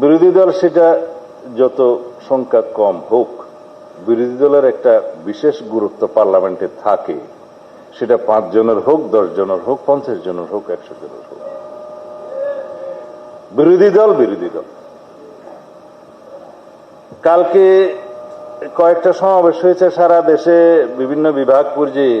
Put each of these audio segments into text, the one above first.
বিরোধী দল সেটা যত সংখ্যা কম হোক বিরোধী দলের একটা বিশেষ গুরুত্ব পার্লামেন্টে থাকে। সেটা পাঁচ জনের হোক দশ জনের হোক পঞ্চাশ জনের হোক একশো জনের হোক। বিরোধী দল বিরোধী দল কালকে কয়েকটা সমাবেশ হয়েছে সারা দেশে, বিভিন্ন বিভাগ পর্যায়ে।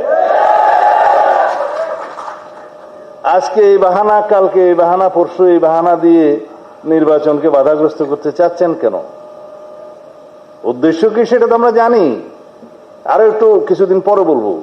আজকে এই বাহানা, কালকে এই বাহানা, পরশু এই বাহানা দিয়ে নির্বাচনকে বাধাগ্রস্ত করতে চাচ্ছেন কেন? উদ্দেশ্য কি সেটা তো আমরা জানি। আরও একটু কিছুদিন পরে বলব।